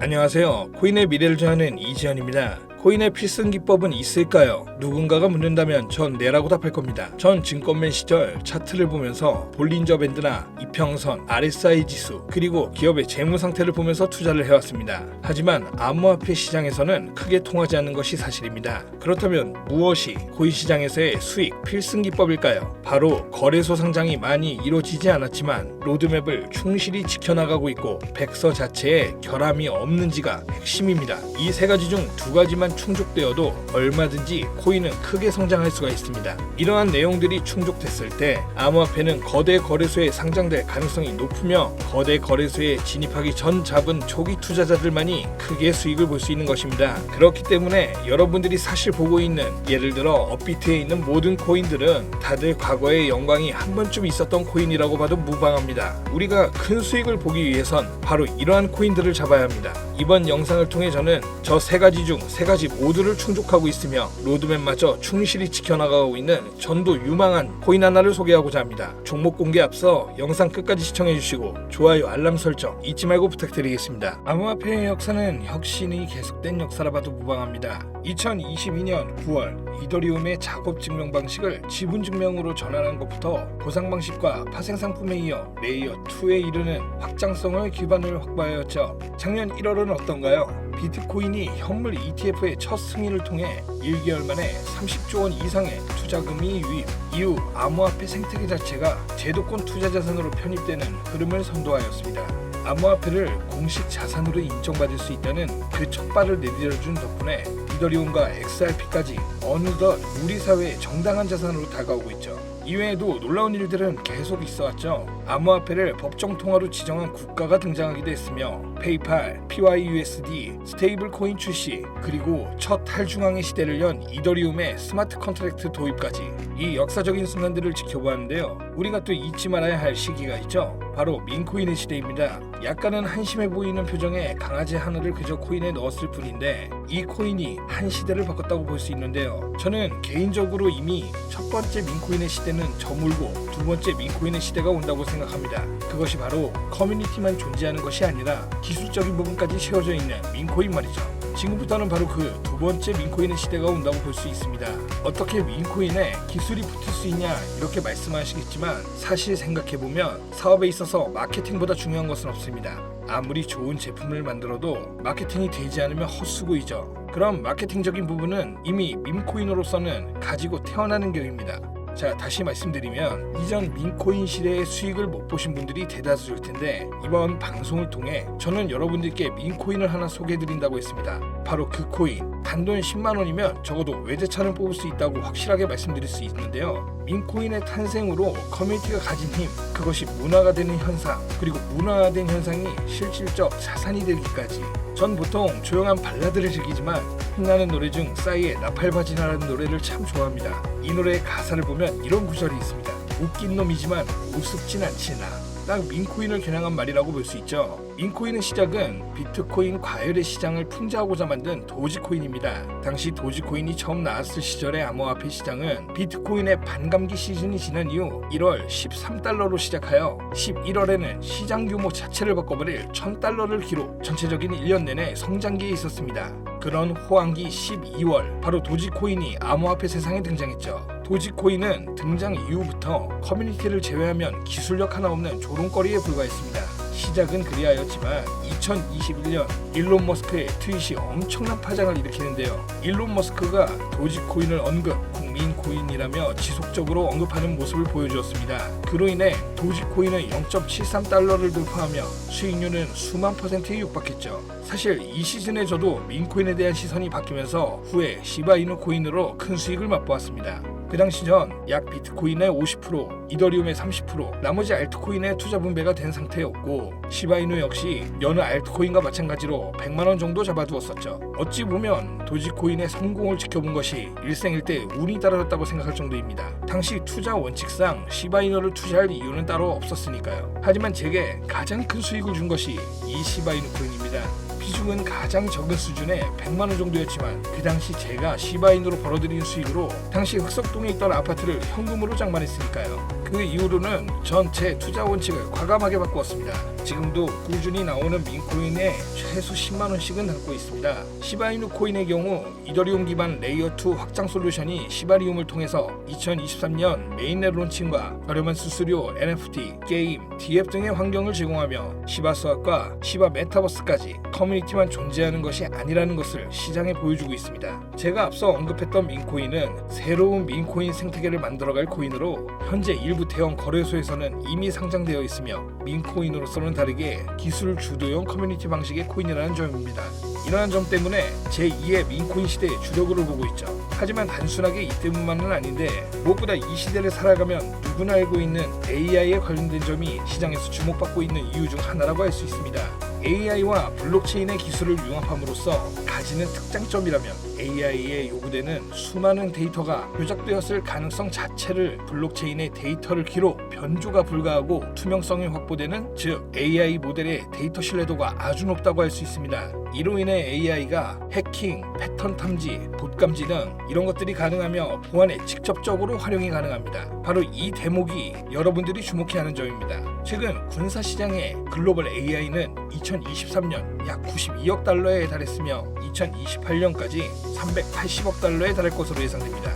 안녕하세요. 코인의 미래를 정하는 이지현입니다. 코인의 필승 기법은 있을까요? 누군가가 묻는다면 전 네라고 답할 겁니다. 전 증권맨 시절 차트를 보면서 볼린저 밴드나 이평선, RSI 지수, 그리고 기업의 재무 상태를 보면서 투자를 해왔습니다. 하지만 암호화폐 시장에서는 크게 통하지 않는 것이 사실입니다. 그렇다면 무엇이 코인 시장에서의 수익 필승 기법일까요? 바로 거래소 상장이 많이 이루어지지 않았지만 로드맵을 충실히 지켜나가고 있고 백서 자체에 결함이 없는지가 핵심입니다. 이 세 가지 중 두 가지만 충족되어도 얼마든지 코인은 크게 성장할 수가 있습니다. 이러한 내용들이 충족됐을 때 암호화폐는 거대 거래소에 상장될 가능성이 높으며 거대 거래소에 진입하기 전 잡은 초기 투자자들만이 크게 수익을 볼 수 있는 것입니다. 그렇기 때문에 여러분들이 사실 보고 있는 예를 들어 업비트에 있는 모든 코인들은 다들 과거의 영광이 한 번쯤 있었던 코인이라고 봐도 무방합니다. 우리가 큰 수익을 보기 위해선 바로 이러한 코인들을 잡아야 합니다. 이번 영상을 통해 저는 저 세 가지 중 세 가지 모두를 충족하고 있으며 로드맵마저 충실히 지켜나가고 있는 전도 유망한 코인 하나를 소개하고자 합니다. 종목 공개 앞서 영상 끝까지 시청해 주시고 좋아요 알람 설정 잊지 말고 부탁드리겠습니다. 암호화폐의 역사는 혁신이 계속된 역사라 봐도 무방합니다. 2022년 9월 이더리움의 작업 증명 방식을 지분 증명으로 전환한 것부터 보상 방식과 파생 상품에 이어 레이어 2에 이르는 확장성을 기반을 확보하였죠. 작년 1월은 어떤가요? 비트코인이 현물 ETF의 첫 승인을 통해 1개월 만에 30조 원 이상의 투자금이 유입 이후 암호화폐 생태계 자체가 제도권 투자 자산으로 편입되는 흐름을 선도하였습니다. 암호화폐를 공식 자산으로 인정받을 수 있다는 그 첫 발을 내디뎌준 덕분에 이더리움과 XRP까지 어느덧 우리 사회의 정당한 자산으로 다가오고 있죠. 이외에도 놀라운 일들은 계속 있어왔죠. 암호화폐를 법정 통화로 지정한 국가가 등장하기도 했으며 페이팔, PYUSD, 스테이블 코인 출시, 그리고 첫 탈중앙의 시대를 연 이더리움의 스마트 컨트랙트 도입까지 이 역사적인 순간들을 지켜보았는데요. 우리가 또 잊지 말아야 할 시기가 있죠. 바로 민코인의 시대입니다. 약간은 한심해 보이는 표정에 강아지 하나를 그저 코인에 넣었을 뿐인데 이 코인이 한 시대를 바꿨다고 볼 수 있는데요. 저는 개인적으로 이미 첫 번째 민코인의 시대는 저물고 두 번째 민코인의 시대가 온다고 생각합니다. 그것이 바로 커뮤니티만 존재하는 것이 아니라 기술적인 부분까지 채워져 있는 민코인 말이죠. 지금부터는 바로 그 두 번째 민코인의 시대가 온다고 볼 수 있습니다. 어떻게 민코인에 기술이 붙을 수 있냐 이렇게 말씀하시겠지만 사실 생각해보면 사업에 있어서 마케팅보다 중요한 것은 없습니다. 아무리 좋은 제품을 만들어도 마케팅이 되지 않으면 헛수고이죠. 그럼 마케팅적인 부분은 이미 밈코인으로서는 가지고 태어나는 격입니다. 자 다시 말씀드리면 이전 민코인 시대의 수익을 못 보신 분들이 대다수일 텐데 이번 방송을 통해 저는 여러분들께 민코인을 하나 소개해드린다고 했습니다. 바로 그 코인 단돈 10만 원이면 적어도 외제차를 뽑을 수 있다고 확실하게 말씀드릴 수 있는데요. 민코인의 탄생으로 커뮤니티가 가진 힘 그것이 문화가 되는 현상 그리고 문화화된 현상이 실질적 자산이 되기까지 전 보통 조용한 발라드를 즐기지만 흥나는 노래 중 싸이의 나팔바지나라는 노래를 참 좋아합니다. 이 노래의 가사를 보면 이런 구절이 있습니다. 웃긴 놈이지만 우습진 않지 나. 딱 민코인을 겨냥한 말이라고 볼 수 있죠. 민코인의 시작은 비트코인 과열의 시장을 풍자하고자 만든 도지코인입니다. 당시 도지코인이 처음 나왔을 시절의 암호화폐 시장은 비트코인의 반감기 시즌이 지난 이후 1월 13달러로 시작하여 11월에는 시장 규모 자체를 바꿔버릴 1000달러를 기록 전체적인 1년 내내 성장기에 있었습니다. 그런 호황기 12월 바로 도지코인이 암호화폐 세상에 등장했죠. 도지코인은 등장 이후부터 커뮤니티를 제외하면 기술력 하나 없는 조롱거리에 불과했습니다. 시작은 그리하였지만 2021년 일론 머스크의 트윗이 엄청난 파장을 일으키는데요. 일론 머스크가 도지코인을 언급, 국민 코인이라며 지속적으로 언급하는 모습을 보여주었습니다. 그로 인해 도지코인은 0.73달러를 돌파하며 수익률은 수만 퍼센트에 육박했죠. 사실 이 시즌에 저도 민코인에 대한 시선이 바뀌면서 후에 시바이누 코인으로 큰 수익을 맛보았습니다. 그 당시 전 약 비트코인의 50%, 이더리움의 30%, 나머지 알트코인의 투자 분배가 된 상태였고 시바이누 역시 여느 알트코인과 마찬가지로 100만 원 정도 잡아두었었죠. 어찌 보면 도지코인의 성공을 지켜본 것이 일생일대 운이 따라졌다고 생각할 정도입니다. 당시 투자 원칙상 시바이누를 투자할 이유는 따로 없었으니까요. 하지만 제게 가장 큰 수익을 준 것이 이 시바이누 코인입니다. 보통은 가장 적은 수준의 100만 원 정도였지만 그 당시 제가 시바인으로 벌어들인 수익으로 당시 흑석동에 있던 아파트를 현금으로 장만했으니까요. 그 이후로는 전제 투자 원칙을 과감하게 바꾸었습니다. 지금도 꾸준히 나오는 민코인에 최소 10만 원씩은 담고 있습니다. 시바이누 코인의 경우 이더리움 기반 레이어 2 확장 솔루션이 시바리움을 통해서 2023년 메인넷 론칭과 저렴한 수수료, NFT, 게임, DF 등의 환경을 제공하며 시바 수학과 시바 메타버스까지 커뮤니티 만 존재하는 것이 아니라는 것을 시장에 보여주고 있습니다. 제가 앞서 언급했던 민코인은 새로운 민코인 생태계를 만들어갈 코인으로 현재 일부 대형 거래소에서는 이미 상장되어 있으며 민코인으로서는 다르게 기술 주도형 커뮤니티 방식의 코인이라는 점입니다. 이러한 점 때문에 제2의 민코인 시대의 주력으로 보고 있죠. 하지만 단순하게 이 때문만은 아닌데 무엇보다 이 시대를 살아가면 누구나 알고 있는 AI에 관련된 점이 시장에서 주목받고 있는 이유 중 하나라고 할 수 있습니다. AI와 블록체인의 기술을 융합함으로써 가지는 특장점이라면 AI에 요구되는 수많은 데이터가 조작되었을 가능성 자체를 블록체인의 데이터를 키로 변조가 불가하고 투명성이 확보되는 즉 AI 모델의 데이터 신뢰도가 아주 높다고 할 수 있습니다. 이로 인해 AI가 해킹, 패턴 탐지, 봇 감지 등 이런 것들이 가능하며 보안에 직접적으로 활용이 가능합니다. 바로 이 대목이 여러분들이 주목해야 하는 점입니다. 최근 군사 시장의 글로벌 AI는 2023년 약 92억 달러에 달했으며 2028년까지 380억 달러에 달할 것으로 예상됩니다.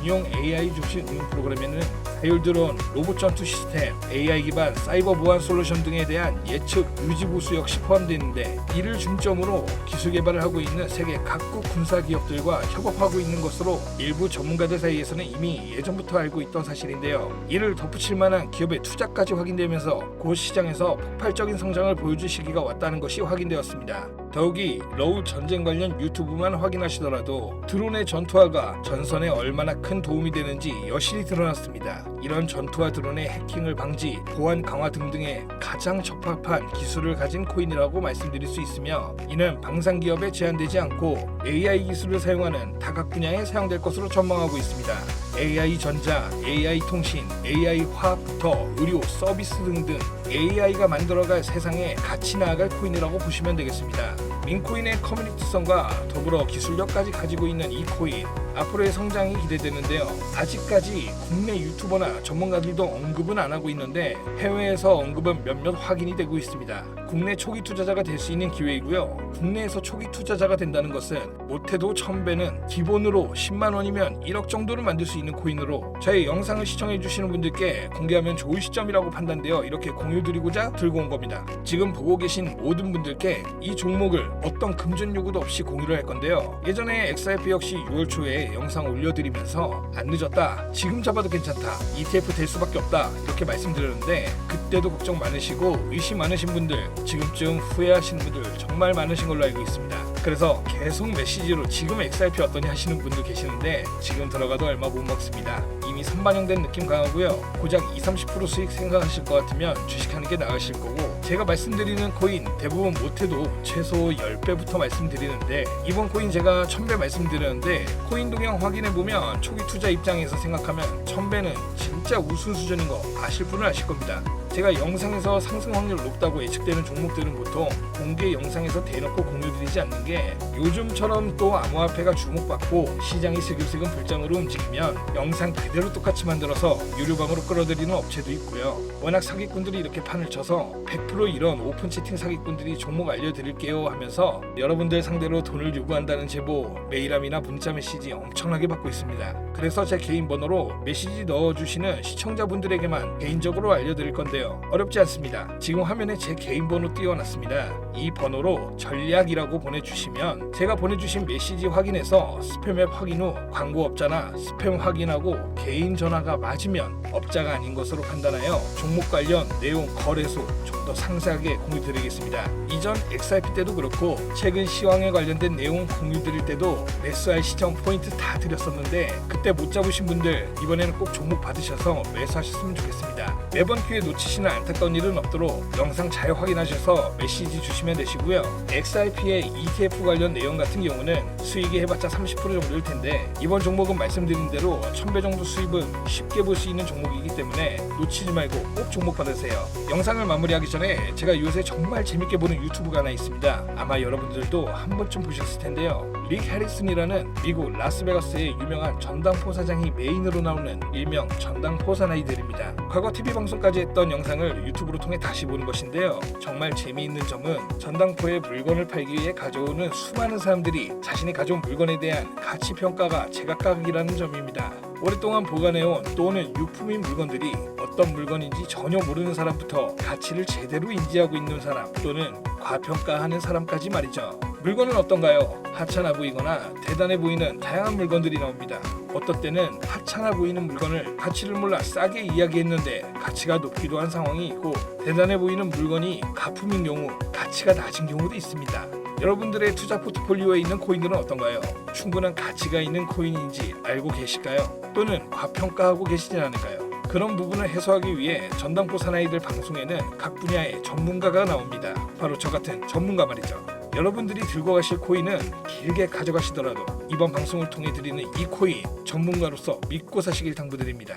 군용 AI 중심 응용 프로그램에는 자율드론, 로봇 전투 시스템, AI 기반 사이버 보안 솔루션 등에 대한 예측 유지 보수 역시 포함되는데 이를 중점으로 기술 개발을 하고 있는 세계 각국 군사 기업들과 협업하고 있는 것으로 일부 전문가들 사이에서는 이미 예전부터 알고 있던 사실인데요. 이를 덧붙일 만한 기업의 투자까지 확인되면서 곧 시장에서 폭발적인 성장을 보여줄 시기가 왔다는 것이 확인되었습니다. 더욱이 러우 전쟁 관련 유튜브만 확인하시더라도 드론의 전투화가 전선에 얼마나 큰 도움이 되는지 여실히 드러났습니다. 이런 전투화 드론의 해킹을 방지, 보안 강화 등등의 가장 적합한 기술을 가진 코인이라고 말씀드릴 수 있으며 이는 방산 기업에 제한되지 않고 AI 기술을 사용하는 다각 분야에 사용될 것으로 전망하고 있습니다. AI 전자, AI 통신, AI 화학부터 의료, 서비스 등등 AI가 만들어갈 세상에 같이 나아갈 코인이라고 보시면 되겠습니다. 민코인의 커뮤니티성과 더불어 기술력까지 가지고 있는 이 코인 앞으로의 성장이 기대되는데요. 아직까지 국내 유튜버나 전문가들도 언급은 안 하고 있는데 해외에서 언급은 몇몇 확인이 되고 있습니다. 국내 초기 투자자가 될 수 있는 기회이고요. 국내에서 초기 투자자가 된다는 것은 못해도 1000배는 기본으로 10만 원이면 1억 정도를 만들 수 있는 코인으로 저희 영상을 시청해 주시는 분들께 공개하면 좋을 시점이라고 판단되어 이렇게 공유드리고자 들고 온 겁니다. 지금 보고 계신 모든 분들께 이 종목을 어떤 금전 요구도 없이 공유를 할 건데요. 예전에 XRP 역시 6월 초에 영상 올려드리면서 안 늦었다. 지금 잡아도 괜찮다. ETF 될 수밖에 없다. 이렇게 말씀드렸는데 그때도 걱정 많으시고 의심 많으신 분들 지금쯤 후회하시는 분들 정말 많으신 걸로 알고 있습니다. 그래서 계속 메시지로 지금 XRP 어떠냐 하시는 분들 계시는데 지금 들어가도 얼마 못 먹습니다. 선반영된 느낌 강하고요. 고작 2, 30% 수익 생각하실 것 같으면 주식하는 게 나으실 거고 제가 말씀드리는 코인 대부분 못해도 최소 10배부터 말씀드리는데 이번 코인 제가 1000배 말씀드렸는데 코인 동향 확인해 보면 초기 투자 입장에서 생각하면 1000배는 진짜 우수 수준인 거 아실 분은 아실 겁니다. 제가 영상에서 상승 확률 높다고 예측되는 종목들은 보통 공개 영상에서 대놓고 공유드리지 않는 게 요즘처럼 또 암호화폐가 주목받고 시장이 슬금슬금 불장으로 움직이면 영상 그대로 똑같이 만들어서 유료방으로 끌어들이는 업체도 있고요. 워낙 사기꾼들이 이렇게 판을 쳐서 100% 이런 오픈 채팅 사기꾼들이 종목 알려드릴게요 하면서 여러분들 상대로 돈을 요구한다는 제보 메일함이나 문자 메시지 엄청나게 받고 있습니다. 그래서 제 개인 번호로 메시지 넣어주시는 시청자분들에게만 개인적으로 알려드릴 건데요. 어렵지 않습니다. 지금 화면에 제 개인 번호 띄워놨습니다. 이 번호로 전략이라고 보내주시면 제가 보내주신 메시지 확인해서 스팸 앱 확인 후 광고업자나 스팸 확인하고 개인 전화가 맞으면 업자가 아닌 것으로 판단하여 종목 관련 내용 거래소 좀 더 상세하게 공유드리겠습니다. 이전 XRP 때도 그렇고 최근 시황에 관련된 내용 공유드릴 때도 SR 시청 포인트 다 드렸었는데 그때 못 잡으신 분들 이번에는 꼭 종목 받으셔서 매수하셨으면 좋겠습니다. 매번 기회 놓치시는 안타까운 일은 없도록 영상 잘 확인하셔서 메시지 주시면 되시고요. XRP의 ETF 관련 내용 같은 경우는 수익이 해봤자 30% 정도일 텐데 이번 종목은 말씀드린 대로 1000배 정도 수입은 쉽게 볼 수 있는 종목이기 때문에 놓치지 말고 꼭 종목 받으세요. 영상을 마무리하기 전에 제가 요새 정말 재밌게 보는 유튜브가 하나 있습니다. 아마 여러분들도 한 번쯤 보셨을 텐데요. 릭 해리슨이라는 미국 라스베가스의 유명한 전당포 사장이 메인으로 나오는 일명 전당포 사나이들입니다. 과거 TV 방송까지 했던 영상을 유튜브로 통해 다시 보는 것인데요. 정말 재미있는 점은 전당포에 물건을 팔기 위해 가져오는 수많은 사람들이 자신이 가져온 물건에 대한 가치 평가가 제각각이라는 점입니다. 오랫동안 보관해온 또는 유품인 물건들이 어떤 물건인지 전혀 모르는 사람부터 가치를 제대로 인지하고 있는 사람 또는 과평가하는 사람까지 말이죠. 물건은 어떤가요? 하찮아 보이거나 대단해 보이는 다양한 물건들이 나옵니다. 어떤 때는 하찮아 보이는 물건을 가치를 몰라 싸게 이야기했는데 가치가 높기도 한 상황이 있고 대단해 보이는 물건이 가품인 경우 가치가 낮은 경우도 있습니다. 여러분들의 투자 포트폴리오에 있는 코인들은 어떤가요? 충분한 가치가 있는 코인인지 알고 계실까요? 또는 과평가하고 계시진 않을까요? 그런 부분을 해소하기 위해 전당포 사나이들 방송에는 각 분야의 전문가가 나옵니다. 바로 저 같은 전문가 말이죠. 여러분들이 들고 가실 코인은 길게 가져가시더라도 이번 방송을 통해 드리는 이 코인 전문가로서 믿고 사시길 당부드립니다.